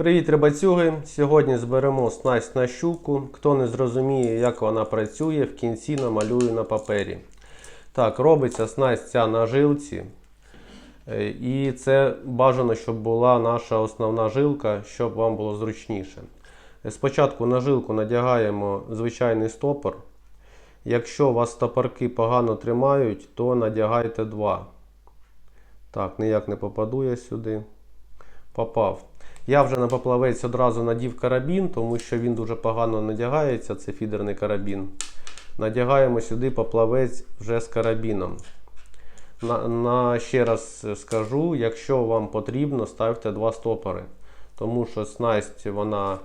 Привіт, рибацюги! Сьогодні зберемо снасть на щуку. Хто не зрозуміє, як вона працює, в кінці намалюю на папері. Так, робиться снасть ця на жилці. Е, І це бажано, щоб була наша основна жилка, щоб вам було зручніше. Спочатку на жилку надягаємо звичайний стопор. Якщо у вас стопорки погано тримають, то надягайте два. Так, ніяк не попаду я сюди. Попав. Я вже на поплавець одразу надів карабін, тому що він дуже погано надягається, це фідерний карабін. Надягаємо сюди поплавець вже з карабіном. На, на, ще раз скажу, якщо вам потрібно, ставте два стопори. Тому що снасть вона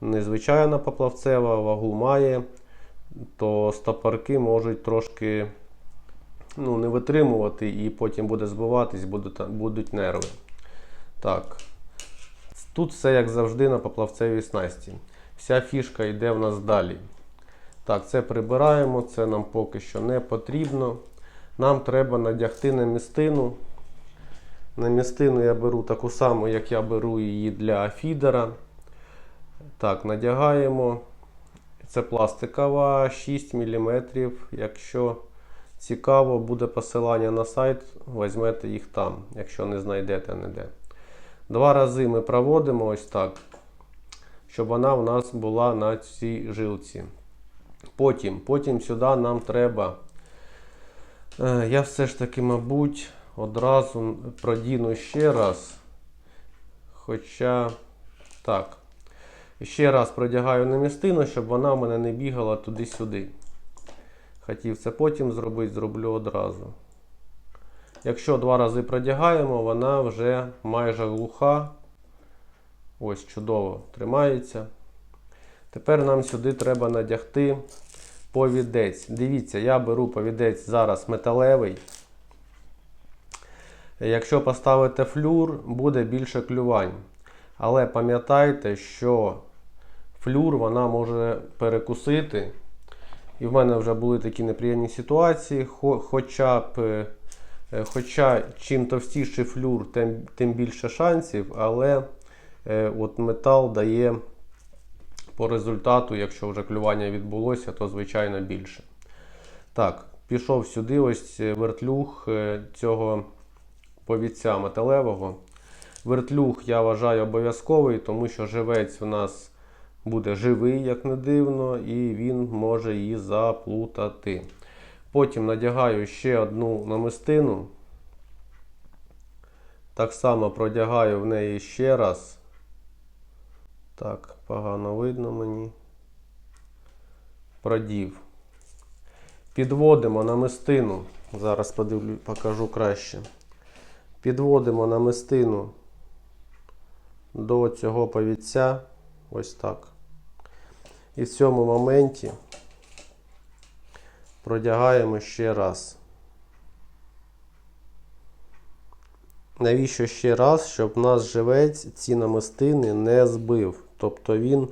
незвичайна поплавцева, вагу має, то стопорки можуть трошки ну, не витримувати і потім буде збиватись, будуть, будуть нерви. Так. Тут все як завжди на поплавцевій снасті. Вся фішка йде в нас далі. Так, це прибираємо, це нам поки що не потрібно. Нам треба надягти намістину. Намістину я беру таку саму, як я беру її для фідера. Так, надягаємо. Це пластикова 6 мм. Якщо цікаво, буде посилання на сайт, візьмете їх там, якщо не знайдете ніде. Два рази ми проводимо ось так, щоб вона у нас була на цій жилці. Потім, потім сюди нам треба. е, Я все ж таки, мабуть, одразу продіну ще раз. Хоча, так. Ще раз продягаю намістину, щоб вона в мене не бігала туди-сюди. Хотів це потім зробити, зроблю одразу. Якщо два рази продягаємо, вона вже майже глуха. Ось чудово тримається. Тепер нам сюди треба надягти повідець. Дивіться, я беру повідець зараз металевий. Якщо поставити флюр, буде більше клювань. Але пам'ятайте, що флюр вона може перекусити. І в мене вже були такі неприємні ситуації, хоча б. Е, Хоча чим товстіший флюр, тим, тим більше шансів, але е, от метал дає по результату, якщо вже клювання відбулося, то звичайно більше. Так, пішов сюди ось е, вертлюг цього повідця металевого. Вертлюг я вважаю обов'язковий, тому що живець у нас буде живий, як не дивно, і він може її заплутати. Потім надягаю ще одну намистину. Так само продягаю в неї ще раз. Так, погано видно мені. Продів. Підводимо намистину. Зараз подивлю, покажу краще. Підводимо намистину до цього повідця. Ось так. І в цьому моменті продягаємо ще раз. Навіщо ще раз? Щоб наш живець ці намистини не збив. Тобто він,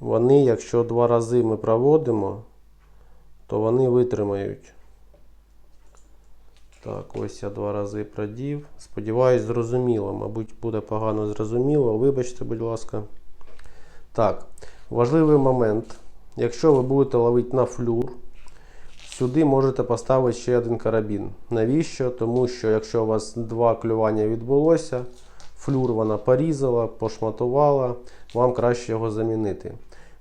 вони, якщо два рази ми проводимо, то вони витримають. Так, ось я два рази продів. Сподіваюсь, зрозуміло. Мабуть, буде погано зрозуміло. Вибачте, будь ласка. Так, важливий момент. Якщо ви будете ловити на флюр, Сюди можете поставити ще один карабін. Навіщо? Тому що якщо у вас два клювання відбулося, флюр вона порізала, пошматувала, вам краще його замінити.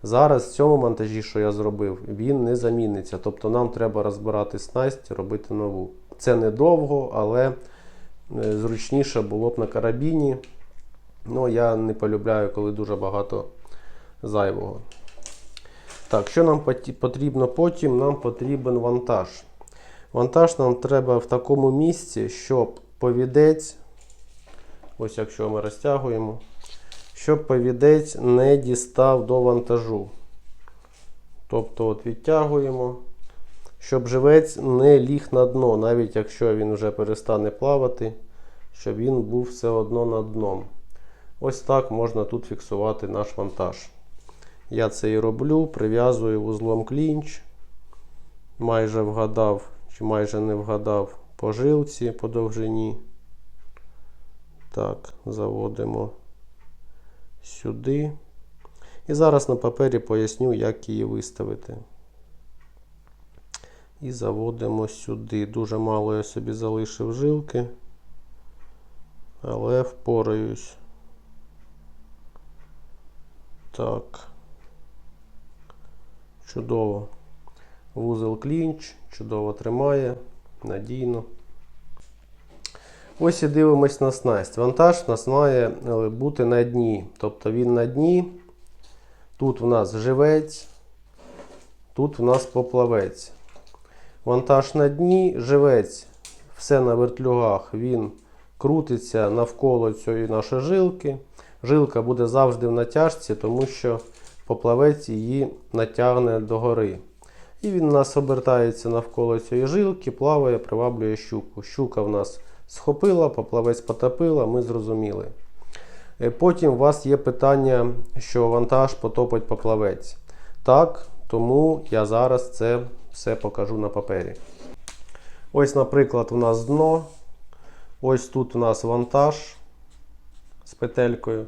Зараз в цьому монтажі, що я зробив, він не заміниться. Тобто нам треба розбирати снасть, робити нову. Це недовго, але е, зручніше було б на карабіні. Ну, я не полюбляю, коли дуже багато зайвого. Так, що нам потрібно потім? Нам потрібен вантаж. Вантаж нам треба в такому місці, щоб повідець, ось якщо ми розтягуємо, щоб повідець не дістав до вантажу. Тобто от відтягуємо, щоб живець не ліг на дно, навіть якщо він вже перестане плавати, щоб він був все одно над дном. Ось так можна тут фіксувати наш вантаж. Я це і роблю, прив'язую вузлом клінч. Майже вгадав, чи майже не вгадав по жилці по довжині. Так, заводимо сюди. І зараз на папері поясню, як її виставити. І заводимо сюди. Дуже мало я собі залишив жилки, але впораюсь. Так. Чудово. Вузол клінч, чудово тримає, надійно. Ось і дивимось на снасть. Вантаж у нас має е, бути на дні. Тобто він на дні. Тут у нас живець, тут у нас поплавець. Вантаж на дні, живець, все на вертлюгах, він крутиться навколо цієї нашої жилки. Жилка буде завжди в натяжці, тому що поплавець її натягне догори. І він у нас обертається навколо цієї жилки, плаває, приваблює щуку. Щука в нас схопила, поплавець потопила, ми зрозуміли. Е, Потім у вас є питання, що вантаж потопить поплавець. Так, тому я зараз це все покажу на папері. Ось, наприклад, у нас дно. Ось тут у нас вантаж з петелькою.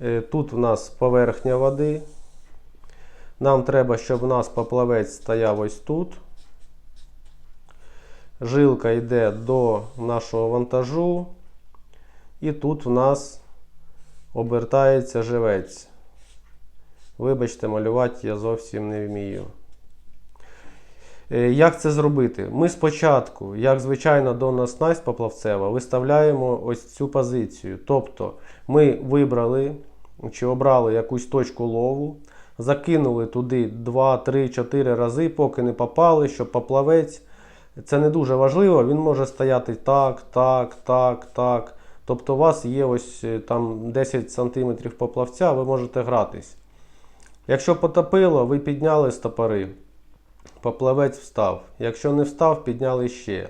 Е, Тут у нас поверхня води. Нам треба, щоб у нас поплавець стояв ось тут. Жилка йде до нашого вантажу. І тут у нас обертається живець. Вибачте, малювати я зовсім не вмію. Е, Як це зробити? Ми спочатку, як звичайно, донна снасть поплавцева, виставляємо ось цю позицію. Тобто ми вибрали чи обрали якусь точку лову, закинули туди 2, 3, 4 рази, поки не попали, щоб поплавець. Це не дуже важливо, він може стояти так, так, так, так. Тобто у вас є ось е, там 10 см поплавця, ви можете гратись. Якщо потопило, ви підняли стопори, поплавець встав. Якщо не встав, підняли ще.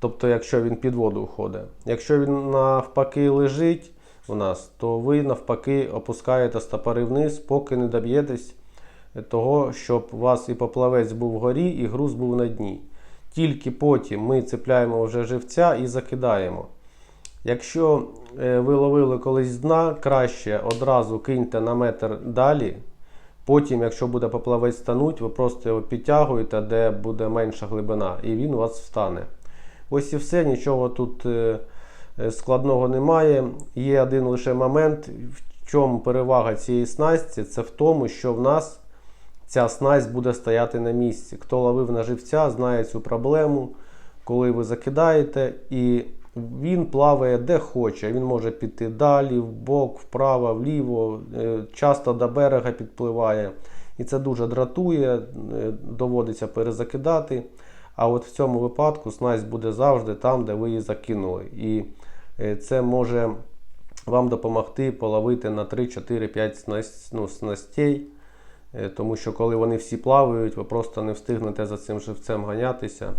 Тобто, якщо він під воду входить. Якщо він навпаки лежить у нас, то ви навпаки опускаєте стопори вниз, поки не доб'єтесь того, щоб у вас і поплавець був вгорі, і груз був на дні. Тільки потім ми цепляємо вже живця і закидаємо. Якщо е, ви ловили колись з дна, краще одразу киньте на метр далі. Потім, якщо буде поплавець стануть, ви просто його підтягуєте, де буде менша глибина, і він у вас встане. Ось і все, нічого тут е, е, складного немає. Є один лише момент, в чому перевага цієї снасті, це в тому, що в нас ця снасть буде стояти на місці. Хто ловив на живця, знає цю проблему, коли ви закидаєте, і він плаває де хоче. Він може піти далі, вбок, вправо, вліво, е, часто до берега підпливає. І це дуже дратує, е, доводиться перезакидати. А от в цьому випадку снасть буде завжди там, де ви її закинули. І е, це може вам допомогти половити на 3, 4, 5 снасть, ну, снастей. Тому що коли вони всі плавають, ви просто не встигнете за цим живцем ганятися.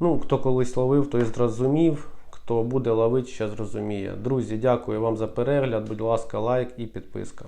Ну, хто колись ловив, той зрозумів. Хто буде ловити, ще зрозуміє. Друзі, дякую вам за перегляд. Будь ласка, лайк і підписка.